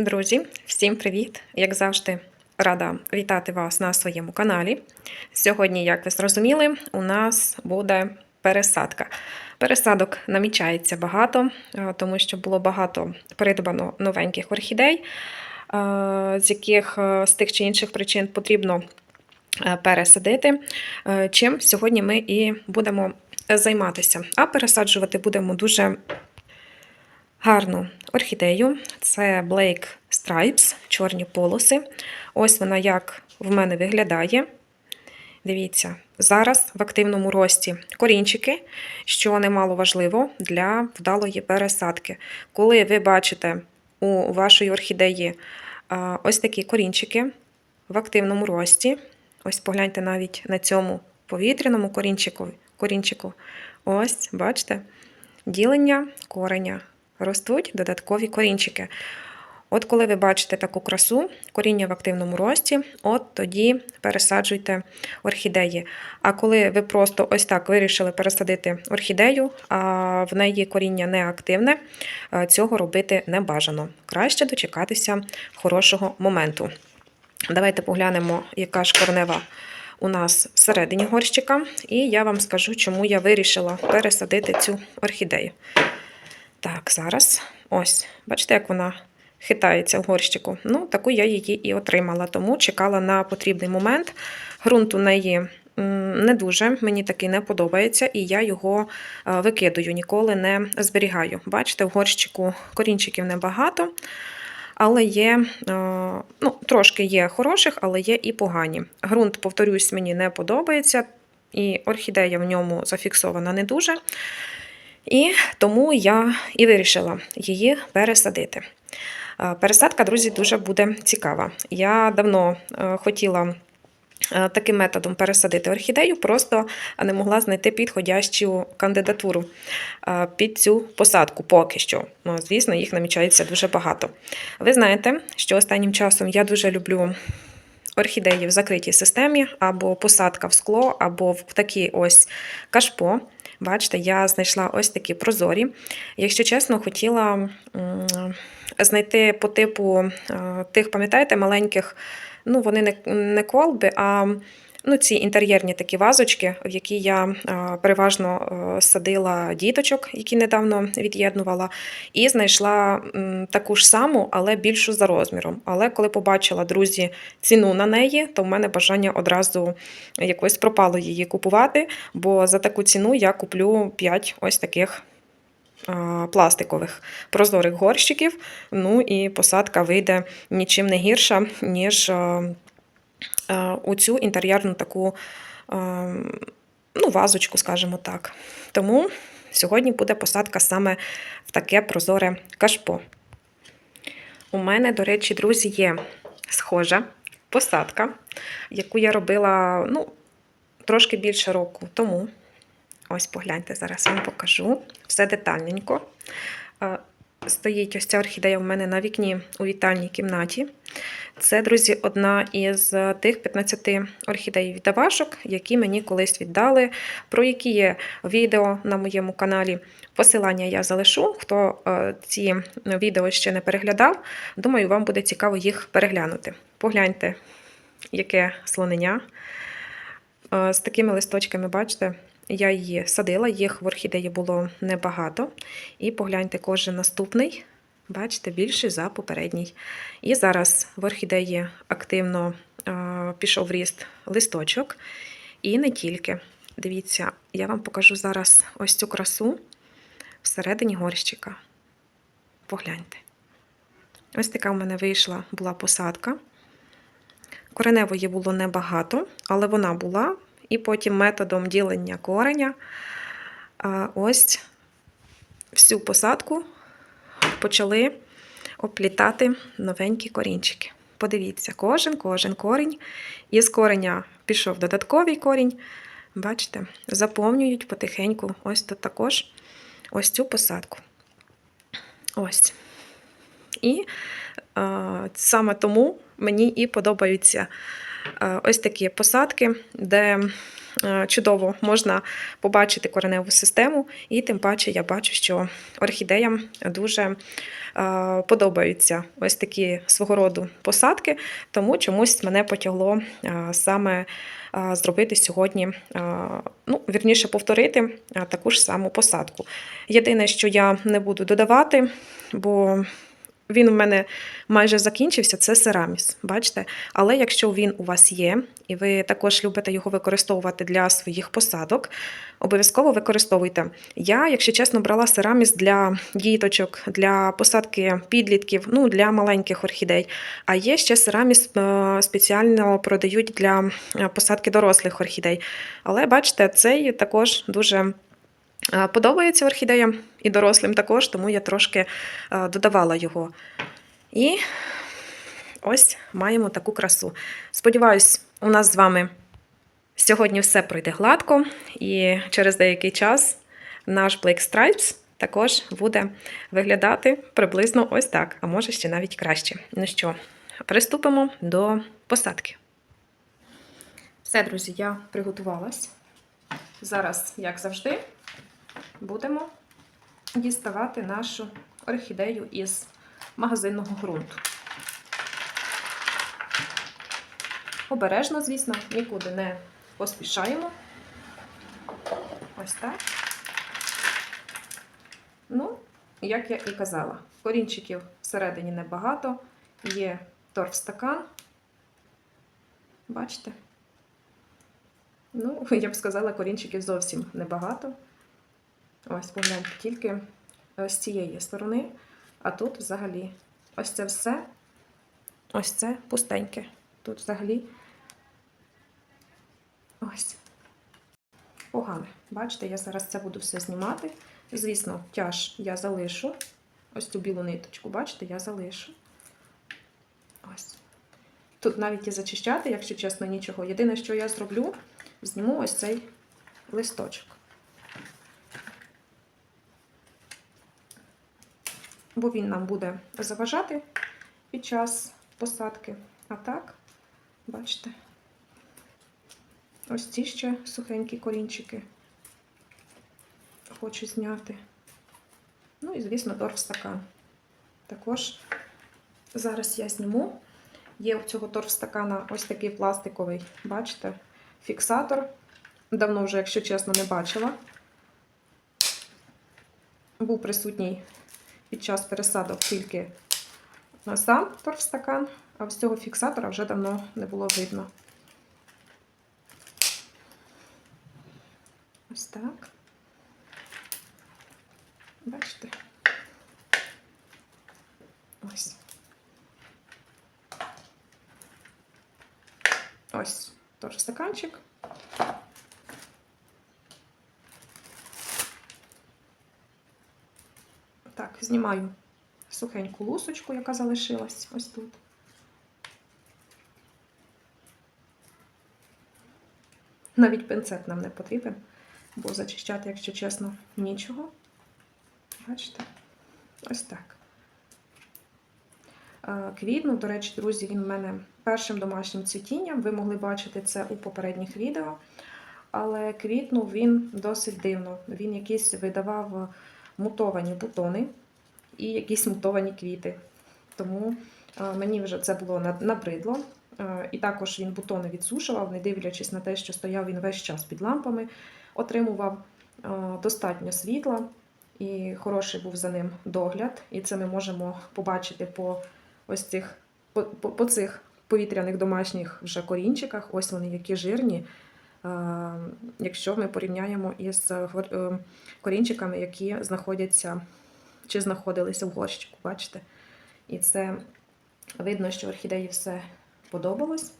Друзі, всім привіт! Як завжди, рада вітати вас на своєму каналі. Сьогодні, як ви зрозуміли, у нас буде пересадка. Пересадок намічається багато, е, тому що було багато придбано новеньких орхідей, е, з яких е, з тих чи інших причин потрібно пересадити. Чим сьогодні ми і будемо займатися. А пересаджувати будемо дуже гарну орхідею. Це Blake Stripes, чорні полоси. Ось вона як в мене виглядає. Дивіться, зараз в активному рості корінчики, що немало важливо для вдалої пересадки. Коли ви бачите у вашої орхідеї ось такі корінчики в активному рості, ось погляньте навіть на цьому повітряному корінчику, корінчику. Ось, бачите, ділення кореня ростуть додаткові корінчики. От коли ви бачите таку красу, коріння в активному рості, от тоді пересаджуйте орхідеї. А коли ви просто ось так вирішили пересадити орхідею, а в неї коріння не активне, е, цього робити не бажано. Краще дочекатися хорошого моменту. Давайте поглянемо, яка ж корнева у нас всередині горщика, і я вам скажу, чому я вирішила пересадити цю орхідею. Так, зараз ось, бачите, як вона хитається в горщику. Ну, таку я її і отримала, тому чекала на потрібний момент. Грунт у неї не дуже, мені такий не подобається, і я його е, викидаю, ніколи не зберігаю. Бачите, в горщику корінчиків небагато. Але є, е, ну, трошки є хороших, але є і погані. Грунт, повторюсь, мені не подобається, і орхідея в ньому зафіксована не дуже. І тому я і вирішила її пересадити. Е, Пересадка, друзі, дуже буде цікава. Я давно е, хотіла е, таким методом пересадити орхідею, просто не могла знайти підходящу кандидатуру під цю посадку поки що. Ну, звісно, їх намічається дуже багато. Ви знаєте, що останнім часом я дуже люблю. Орхідеї в закритій системі, або посадка в скло, або в такі ось кашпо. Бачите, я знайшла ось такі прозорі. Якщо чесно, хотіла знайти по типу е, тих, пам'ятаєте, маленьких, ну вони не, не колби, а ну, ці інтер'єрні такі вазочки, в які я е, переважно е, садила діточок, які недавно від'єднувала, і знайшла таку ж саму, але більшу за розміром. Але коли побачила, друзі, ціну на неї, то в мене бажання одразу якось пропало її купувати, бо за таку ціну я куплю 5 ось таких пластикових прозорих горщиків. Ну і посадка вийде нічим не гірша, ніж у цю інтер'єрну таку ну, вазочку, скажімо так. Тому сьогодні буде посадка саме в таке прозоре кашпо. У мене, до речі, друзі, є схожа посадка, яку я робила ну, трошки більше року тому. Ось погляньте, зараз вам покажу. Все детальненько. Е, Стоїть ось ця орхідея в мене на вікні у вітальній кімнаті. Це, друзі, одна із тих 15 орхідей віддавашок, які мені колись віддали, про які є відео на моєму каналі. Посилання я залишу. Хто е, ці відео ще не переглядав, думаю, вам буде цікаво їх переглянути. Погляньте, яке слонення. Е, З такими листочками, бачите, я її садила, їх в орхідеї було небагато. І погляньте, кожен наступний, бачите, більший за попередній. І зараз в орхідеї активно пішов ріст листочок. І не тільки. Дивіться, я вам покажу зараз ось цю красу всередині горщика. Погляньте. Ось така в мене вийшла була посадка. Кореневої було небагато, але вона була. І потім методом ділення кореня ось всю посадку почали оплітати новенькі корінчики. Подивіться, кожен, кожен корінь. Із кореня пішов додатковий корінь. Бачите, заповнюють потихеньку ось тут також ось цю посадку. Ось. І е, саме тому мені і подобаються ось такі посадки, де е, чудово можна побачити кореневу систему, і тим паче я бачу, що орхідеям дуже е, подобаються ось такі свого роду посадки, тому чомусь мене потягло е, саме е, зробити сьогодні, е, ну, вірніше повторити е, таку ж саму посадку. Єдине, що я не буду додавати, бо він у мене майже закінчився, це сераміс. Бачите? Але якщо він у вас є, і ви також любите його використовувати для своїх посадок, обов'язково використовуйте. Я, якщо чесно, брала сераміс для діточок, для посадки підлітків, ну для маленьких орхідей. А є ще сераміс спеціально продають для е, посадки дорослих орхідей. Але бачите, цей також дуже. Подобається орхідеям і дорослим також, тому я трошки додавала його. І ось маємо таку красу. Сподіваюсь, у нас з вами сьогодні все пройде гладко, і через деякий час наш Blake Stripes також буде виглядати приблизно ось так, а може ще навіть краще. Ну що, приступимо до посадки. Все, друзі, я приготувалась. Зараз, як завжди, будемо діставати нашу орхідею із магазинного ґрунту. Обережно, звісно, нікуди не поспішаємо. Ось так. Ну, як я і казала, корінчиків всередині небагато. Є торфстакан. Бачите? Ну, я б сказала, корінчиків зовсім небагато. Ось, погляньте, тільки з цієї сторони, а тут взагалі ось це все, ось це пустеньке. Тут взагалі ось погане. Бачите, я зараз це буду все знімати. Звісно, тяж я залишу. Ось цю білу ниточку, бачите, я залишу. Ось. Тут навіть і зачищати, якщо чесно, нічого. Єдине, що я зроблю, зніму ось цей листочок. Бо він нам буде заважати під час посадки. А так, бачите, ось ці ще сухенькі корінчики хочу зняти. Ну і, звісно, торфстакан. Також зараз я зніму. Є у цього торфстакана ось такий пластиковий, бачите, фіксатор. Давно вже, якщо чесно, не бачила. Був присутній під час пересадок тільки на сам торфстакан, а ось цього фіксатора вже давно не було видно. Ось так. Бачите? Ось. Ось торфстаканчик. Так, знімаю сухеньку лусочку, яка залишилась ось тут. Навіть пинцет нам не потрібен, бо зачищати, якщо чесно, нічого. Бачите? Ось так. Е, Квітну, до речі, друзі, він в мене першим домашнім цвітінням. Ви могли бачити це у попередніх відео. Але квітнув він досить дивно. Він якийсь видавав мутовані бутони і якісь мутовані квіти. Тому е, мені вже це було набридло. Е, І також він бутони відсушував, не дивлячись на те, що стояв він весь час під лампами, отримував е, достатньо світла і хороший був за ним догляд. І це ми можемо побачити по ось цих по, по, по цих повітряних домашніх вже корінчиках. Ось вони які жирні. Е, Якщо ми порівняємо із е, корінчиками, які знаходяться чи знаходилися в горщику, бачите? І це видно, що орхідеї все подобалось.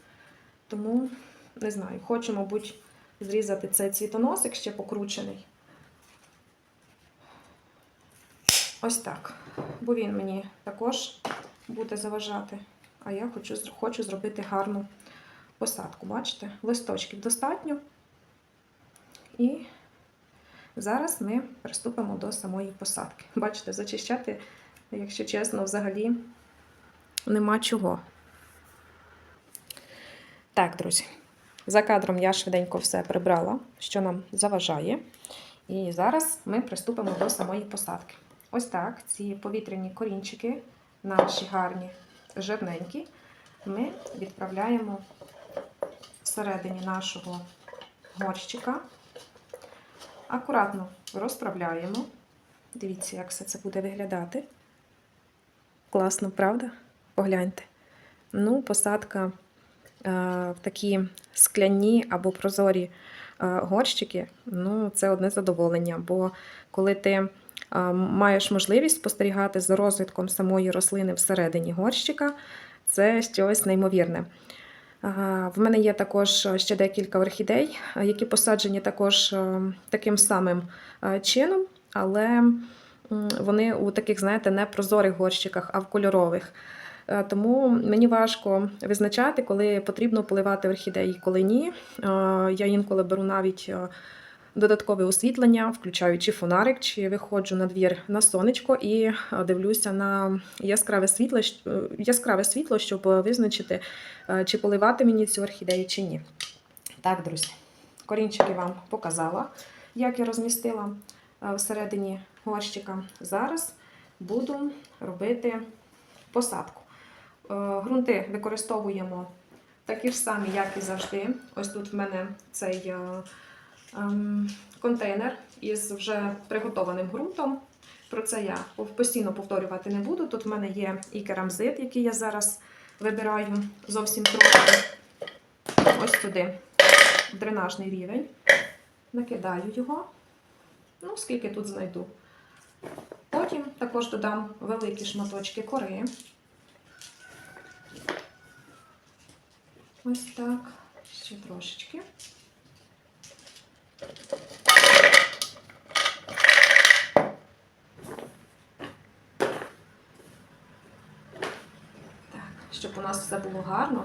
Тому не знаю, хочу, мабуть, зрізати цей цвітоносик ще покручений. Ось так. Бо він мені також буде заважати. А я хочу, хочу зробити гарну посадку. Бачите? Листочків достатньо. І зараз ми приступимо до самої посадки. Бачите, зачищати, якщо чесно, взагалі нема чого. Так, друзі. За кадром я швиденько все прибрала, що нам заважає. І зараз ми приступимо до самої посадки. Ось так, ці повітряні корінчики, наші гарні, жирненькі, ми відправляємо всередині нашого горщика. Акуратно розправляємо. Дивіться, як все це буде виглядати. Класно, правда? Погляньте. Ну, посадка е, в такі скляні або прозорі е, горщики, ну, це одне задоволення. Бо коли ти е, маєш можливість спостерігати за розвитком самої рослини всередині горщика, це щось неймовірне. В мене є також ще декілька орхідей, е, які посаджені також е, таким самим е, чином, але вони у таких, знаєте, не прозорих горщиках, а в кольорових. Е, Тому мені важко визначати, коли потрібно поливати орхідеї, коли ні. Е, Я інколи беру навіть е, додаткове освітлення, включаючи фонарик, чи виходжу на двір на сонечко і е, дивлюся на яскраве світло, е, яскраве світло, щоб визначити, е, чи поливати мені цю орхідею, чи ні. Так, друзі, корінчики вам показала, як я розмістила всередині горщика. Зараз буду робити посадку. Грунти використовуємо такі ж самі, як і завжди. Ось тут в мене цей контейнер із вже приготованим ґрунтом. Про це я постійно повторювати не буду. Тут в мене є і керамзит, який я зараз вибираю зовсім трохи. Ось туди дренажний рівень. Накидаю його. Ну, скільки тут знайду. Потім також додам великі шматочки кори. Ось так. Ще трошечки. Так, щоб у нас все було гарно.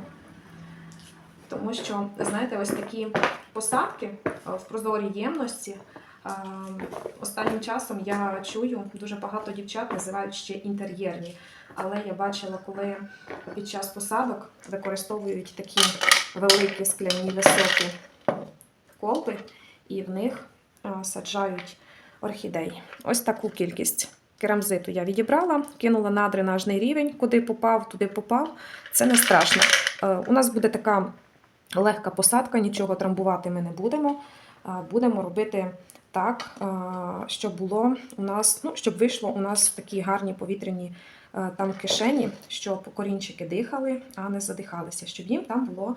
Тому що, знаєте, ось такі посадки е, в прозорій ємності. е, Останнім часом я чую, дуже багато дівчат називають ще інтер'єрні. Але я бачила, коли під час посадок використовують такі великі скляні високі колби, і в них е, саджають орхідеї. Ось таку кількість керамзиту я відібрала, кинула на дренажний рівень, куди попав, туди попав. Це не страшно. Е, У нас буде така легка посадка, нічого трамбувати ми не будемо. Е, Будемо робити так, щоб було у нас, ну, щоб вийшло у нас такі гарні повітряні там кишені, щоб корінчики дихали, а не задихалися, щоб їм там було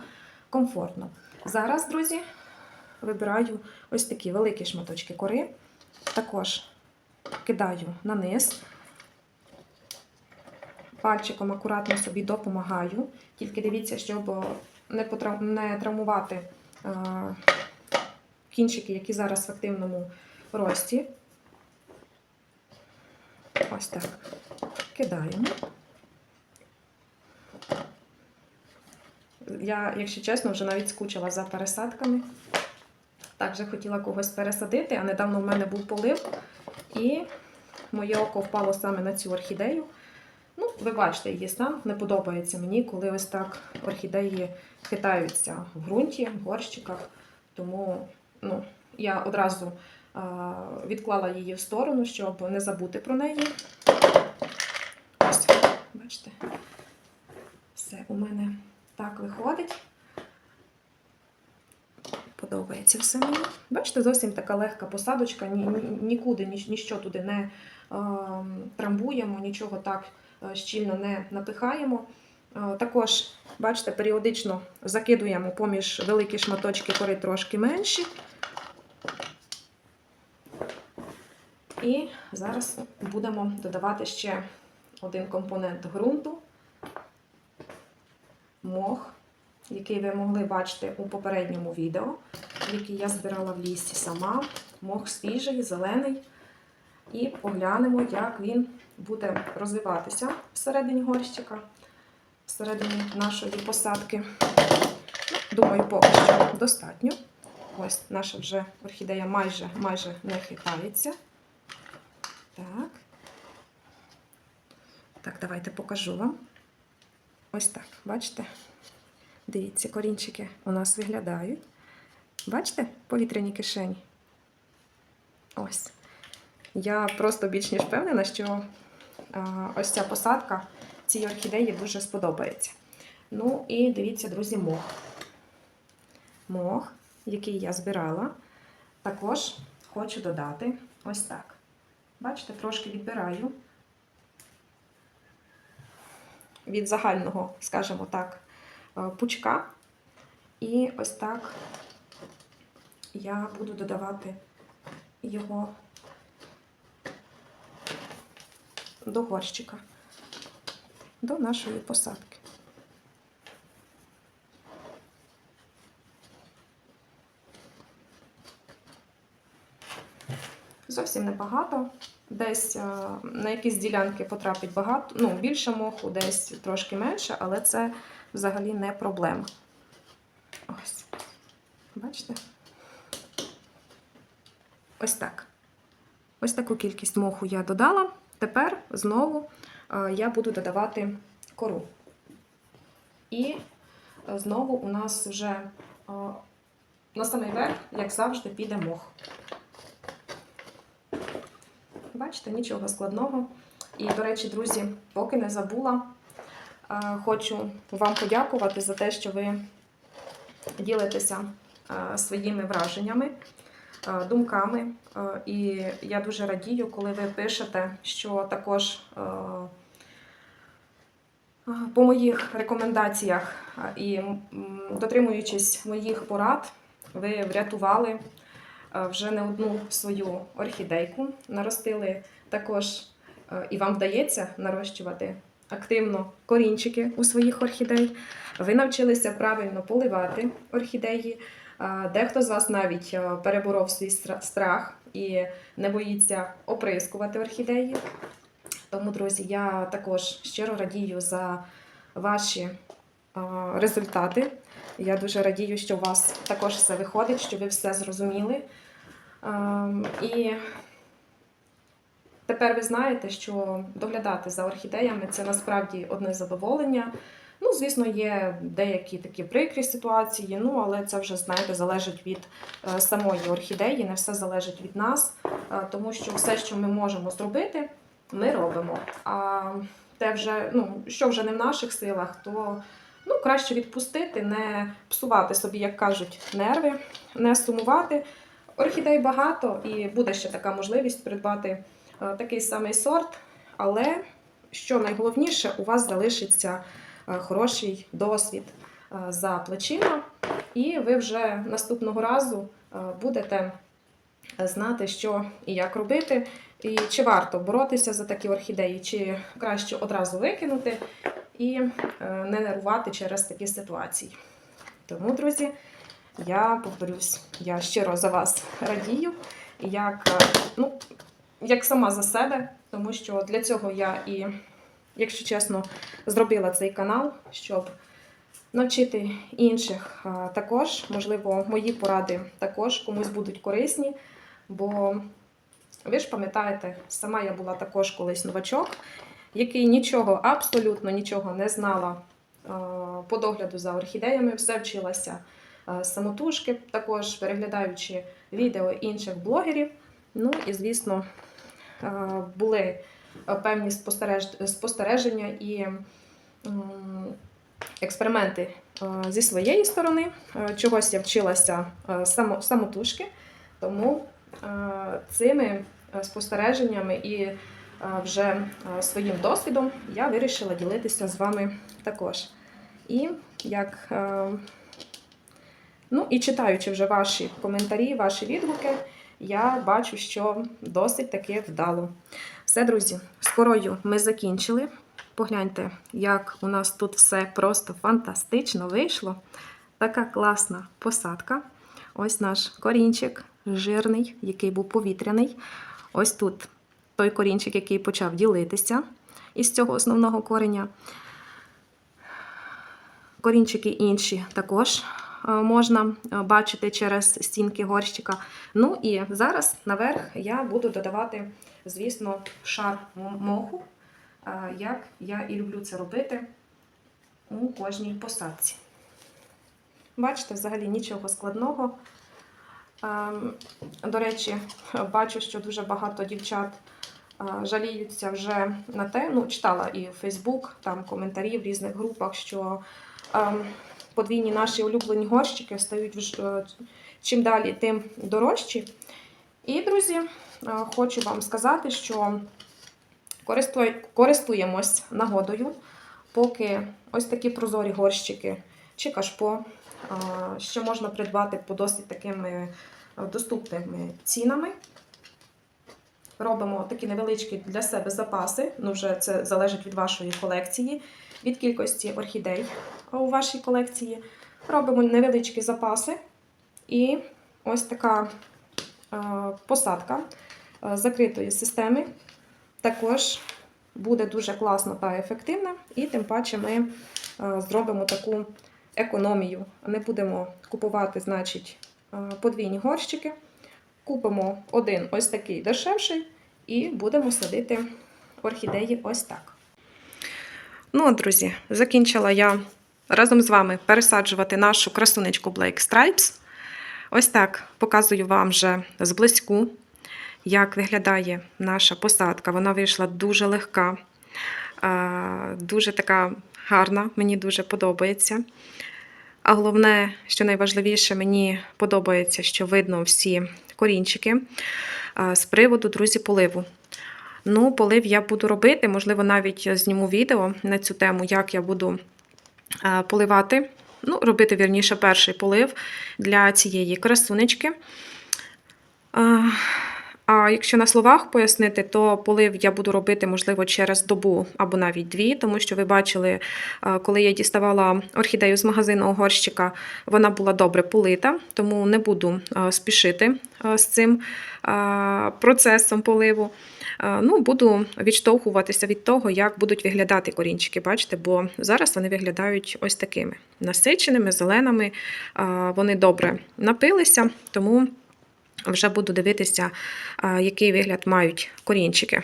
комфортно. Зараз, друзі, вибираю ось такі великі шматочки кори. Також кидаю на низ. Пальчиком акуратно собі допомагаю. Тільки дивіться, щоб не, травмувати е... кінчики, які зараз в активному рості. Ось так. Кидаємо. Я, якщо чесно, вже навіть скучила за пересадками. Також хотіла когось пересадити, а недавно в мене був полив, і моє око впало саме на цю орхідею. Ну, ви бачите її стан, не подобається мені, коли ось так орхідеї хитаються в ґрунті, в горщиках. Тому ну, я одразу а, відклала її в сторону, щоб не забути про неї. Ось, бачите, все у мене так виходить. Подобається все мені. Бачите, зовсім така легка посадочка, ні, ні- нікуди ні, ніщо туди не е, трамбуємо, нічого так щільно не напихаємо. Е, також, бачите, періодично закидуємо поміж великі шматочки кори трошки менші. І зараз будемо додавати ще один компонент ґрунту мох, який ви могли бачити у попередньому відео, який я збирала в лісі сама. Мох свіжий, зелений. І поглянемо, як він буде розвиватися всередині горщика, всередині нашої посадки. Думаю, поки що достатньо. Ось наша вже орхідея майже, майже не хитається. Так. Так, давайте покажу вам. Ось так, бачите? Дивіться, корінчики у нас виглядають. Бачите, повітряні кишені. Ось. Я просто більш ніж впевнена, що а, ось ця посадка цій орхідеї дуже сподобається. Ну і дивіться, друзі, мох. Мох, який я збирала, також хочу додати ось так. Бачите, трошки відбираю від загального, скажімо так, пучка. І ось так я буду додавати його до горщика, до нашої посадки. Зовсім небагато. Десь е, на якісь ділянки потрапить багато, ну, більше моху, десь трошки менше, але це взагалі не проблема. Ось. Бачите? Ось так. Ось таку кількість моху я додала. Тепер знову е, я буду додавати кору. І е, знову у нас вже е, на самий верх, як завжди, піде мох. Бачите, нічого складного. І, до речі, друзі, поки не забула, хочу вам подякувати за те, що ви ділитеся своїми враженнями, думками. І я дуже радію, коли ви пишете, що також по моїх рекомендаціях і дотримуючись моїх порад, ви врятували вже не одну свою орхідейку, наростили також, і вам вдається нарощувати активно корінчики у своїх орхідей. Ви навчилися правильно поливати орхідеї. Дехто з вас навіть переборов свій страх і не боїться оприскувати орхідеї. Тому, друзі, я також щиро радію за ваші результати. Я дуже радію, що у вас також все виходить, що ви все зрозуміли. І тепер ви знаєте, що доглядати за орхідеями це насправді одне задоволення. Ну, звісно, є деякі такі прикрі ситуації, ну але це вже, знаєте, залежить від е, самої орхідеї, не все залежить від нас, е, тому що все, що ми можемо зробити, ми робимо. А те вже, ну, що вже не в наших силах, то ну, краще відпустити, не псувати собі, як кажуть, нерви, не сумувати. Орхідей багато і буде ще така можливість придбати такий самий сорт, але що найголовніше, у вас залишиться е, хороший досвід е, за плечима, і ви вже наступного разу е, будете знати, що і як робити, і чи варто боротися за такі орхідеї, чи краще одразу викинути і е, не нервувати через такі ситуації. Тому, друзі, я повторюсь, я щиро за вас радію, як, е, ну, як сама за себе, тому що для цього я і, якщо чесно, зробила цей канал, щоб навчити інших також. Можливо, мої поради також комусь будуть корисні, бо ви ж пам'ятаєте, сама я була також колись новачок, який нічого, абсолютно нічого не знала по догляду за орхідеями, все вчилася самотужки, також переглядаючи відео інших блогерів. Ну і, звісно, були е, певні спостереж- спостереження і експерименти е, зі своєї сторони. Е, Чогось я вчилася е, самотужки, тому е, цими е, спостереженнями і е, вже е, своїм досвідом я вирішила ділитися з вами також. І як е, ну і читаючи вже ваші коментарі, ваші відгуки, я бачу, що досить таки вдало. Все, друзі, з корою ми закінчили. Погляньте, як у нас тут все просто фантастично вийшло. Така класна посадка. Ось наш корінчик жирний, який був повітряний. Ось тут той корінчик, який почав ділитися із цього основного кореня. Корінчики інші також можна е, бачити через стінки горщика. Ну і зараз наверх я буду додавати, звісно, шар моху, е, як я і люблю це робити у кожній посадці. Бачите, взагалі нічого складного. До речі, бачу, що дуже багато дівчат е, жаліються вже на те, ну, читала і в Фейсбук, там коментарі в різних групах, що ем, подвійні наші улюблені горщики стають е, чим далі, тим дорожчі. І, друзі, е, хочу вам сказати, що користуємось нагодою, поки ось такі прозорі горщики чи кашпо, е, що можна придбати по досить такими доступними цінами. Робимо такі невеличкі для себе запаси. Ну, вже це залежить від вашої колекції, від кількості орхідей у вашій колекції. Робимо невеличкі запаси. І ось така е, посадка е, закритої системи також буде дуже класна та ефективна. І тим паче ми е, зробимо таку економію. Не будемо купувати, значить, подвійні горщики. Купимо один ось такий дешевший і будемо садити орхідеї ось так. Ну, от, друзі, закінчила я разом з вами пересаджувати нашу красунечку Blake Stripes. Ось так показую вам вже зблизьку, як виглядає наша посадка. Вона вийшла дуже легка, дуже така гарна, мені дуже подобається. А головне, що найважливіше, мені подобається, що видно всі корінчики. З приводу, друзі, поливу. Ну, полив я буду робити, можливо, навіть зніму відео на цю тему, як я буду поливати. Ну, робити, вірніше, перший полив для цієї красунечки. А, а якщо на словах пояснити, то полив я буду робити, можливо, через добу або навіть дві, тому що ви бачили, коли я діставала орхідею з магазину горщика, вона була добре полита, тому не буду спішити з цим процесом поливу. А, Ну, буду відштовхуватися від того, як будуть виглядати корінчики. Бачите, бо зараз вони виглядають ось такими насиченими, зеленими. Вони добре напилися, тому вже буду дивитися, який вигляд мають корінчики.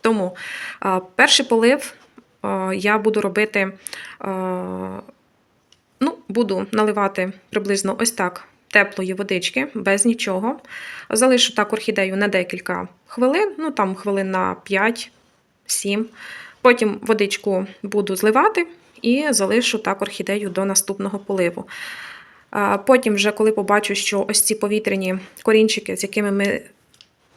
Тому перший полив я буду робити, ну, буду наливати приблизно ось так теплої водички, без нічого. Залишу так орхідею на декілька хвилин, ну там хвилин на 5-7. Потім водичку буду зливати і залишу так орхідею до наступного поливу. Потім, вже коли побачу, що ось ці повітряні корінчики, з якими ми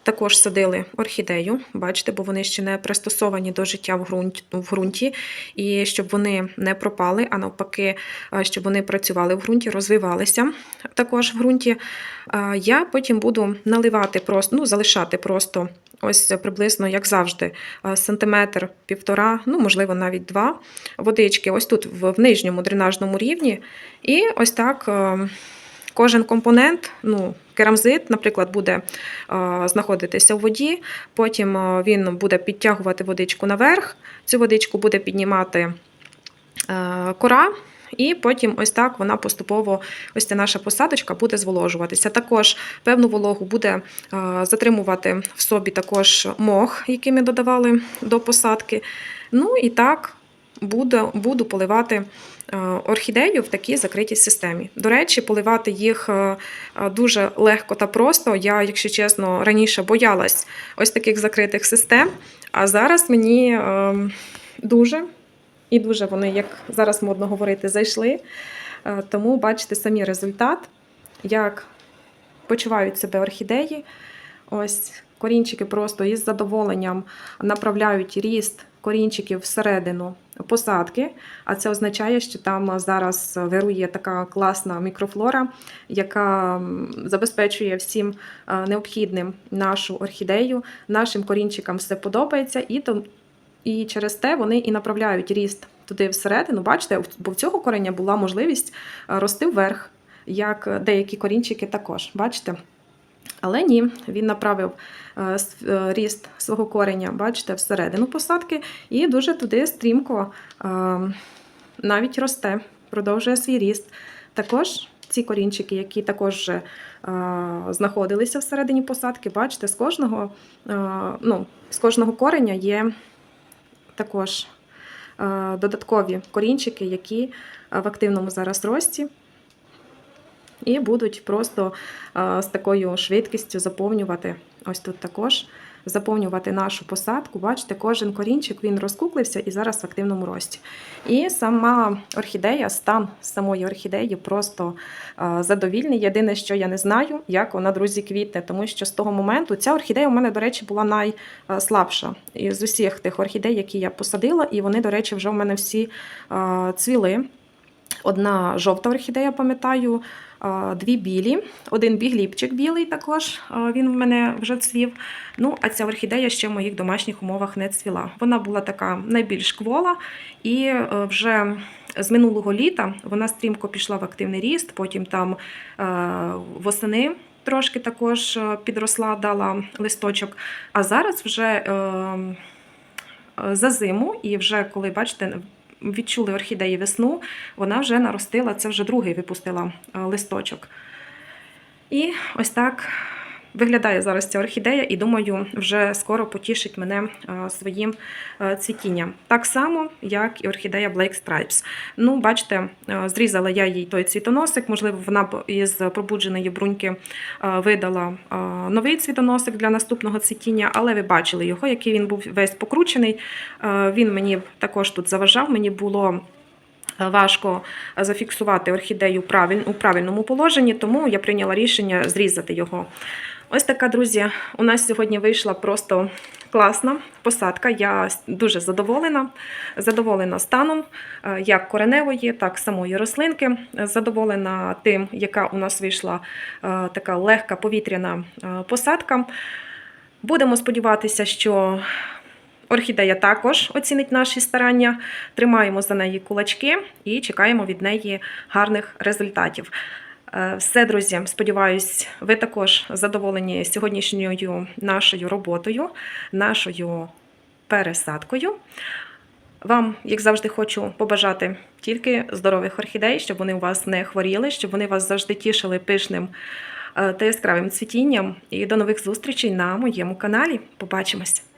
також садили орхідею, бачите, бо вони ще не пристосовані до життя в ґрунті, в ґрунті, і щоб вони не пропали, а навпаки, щоб вони працювали в ґрунті, розвивалися також в ґрунті. Я потім буду наливати просто, ну, залишати просто ось приблизно, як завжди, сантиметр півтора, ну, можливо, навіть два водички, ось тут в, нижньому дренажному рівні. І ось так. е, Кожен компонент, ну, керамзит, наприклад, буде е, знаходитися у воді, потім е, він буде підтягувати водичку наверх, цю водичку буде піднімати е, кора, і потім ось так вона поступово, ось ця наша посадочка буде зволожуватися. Також певну вологу буде затримувати в собі також мох, який ми додавали до посадки. Ну і так буду, буду поливати е, орхідею в такій закритій системі. До речі, поливати їх е, дуже легко та просто. Я, якщо чесно, раніше боялась ось таких закритих систем, а зараз мені е, дуже і дуже вони, як зараз модно говорити, зайшли. Е, Тому бачите самі результат, як почувають себе орхідеї. Ось корінчики просто із задоволенням направляють ріст корінчиків всередину посадки. А це означає, що там зараз вирує така класна мікрофлора, яка забезпечує всім е, необхідним нашу орхідею. Нашим корінчикам все подобається, і то і через те вони і направляють ріст туди всередину. Бачите, бо в цього кореня була можливість е, рости вверх, як деякі корінчики також. Бачите? Але ні, він направив е, е, ріст свого кореня, бачите, всередину посадки, і дуже туди стрімко е, навіть росте, продовжує свій ріст. Також ці корінчики, які також знаходилися всередині посадки, бачите, з кожного, ну, з кожного кореня є також додаткові корінчики, які в активному зараз рості. І будуть просто е, з такою швидкістю заповнювати. Ось тут також заповнювати нашу посадку. Бачите, кожен корінчик він розкуклився і зараз в активному рості. І сама орхідея, стан самої орхідеї просто е, задовільний. Єдине, що я не знаю, як вона, друзі, квітне, тому що з того моменту ця орхідея у мене, до речі, була найслабша із усіх тих орхідей, які я посадила, і вони, до речі, вже в мене всі е, цвіли. Одна жовта орхідея, пам'ятаю, дві білі, один бігліпчик білий також, він в мене вже цвів. Ну, а ця орхідея ще в моїх домашніх умовах не цвіла. Вона була така найбільш квола, і е, вже з минулого літа вона стрімко пішла в активний ріст, потім там е, восени. Трошки також е, підросла, дала листочок. А зараз вже е, е, за зиму, і вже коли бачите, відчули орхідеї весну, вона вже наростила, це вже другий випустила е, листочок. І ось так виглядає зараз ця орхідея, і думаю, вже скоро потішить мене е, своїм е, цвітінням. Так само, як і орхідея Blake Stripes. Ну, бачите, е, зрізала я їй той цвітоносик, можливо, вона б із пробудженої бруньки видала новий цвітоносик для наступного цвітіння, але ви бачили його, який він був весь покручений. Він мені також тут заважав, мені було. Е, Важко зафіксувати орхідею у правильному положенні, тому я прийняла рішення зрізати його. Ось така, друзі, у нас сьогодні вийшла просто класна посадка. Я дуже задоволена. Задоволена станом е, як кореневої, так і самої рослинки. Задоволена тим, яка у нас вийшла е, така легка повітряна е, посадка. Будемо сподіватися, що орхідея також оцінить наші старання. Тримаємо за неї кулачки і чекаємо від неї гарних результатів. Е, Все, друзі, сподіваюсь, ви також задоволені сьогоднішньою нашою роботою, нашою пересадкою. Вам, як завжди, хочу побажати тільки здорових орхідей, щоб вони у вас не хворіли, щоб вони вас завжди тішили пишним е, та яскравим цвітінням. І до нових зустрічей на моєму каналі. Побачимось!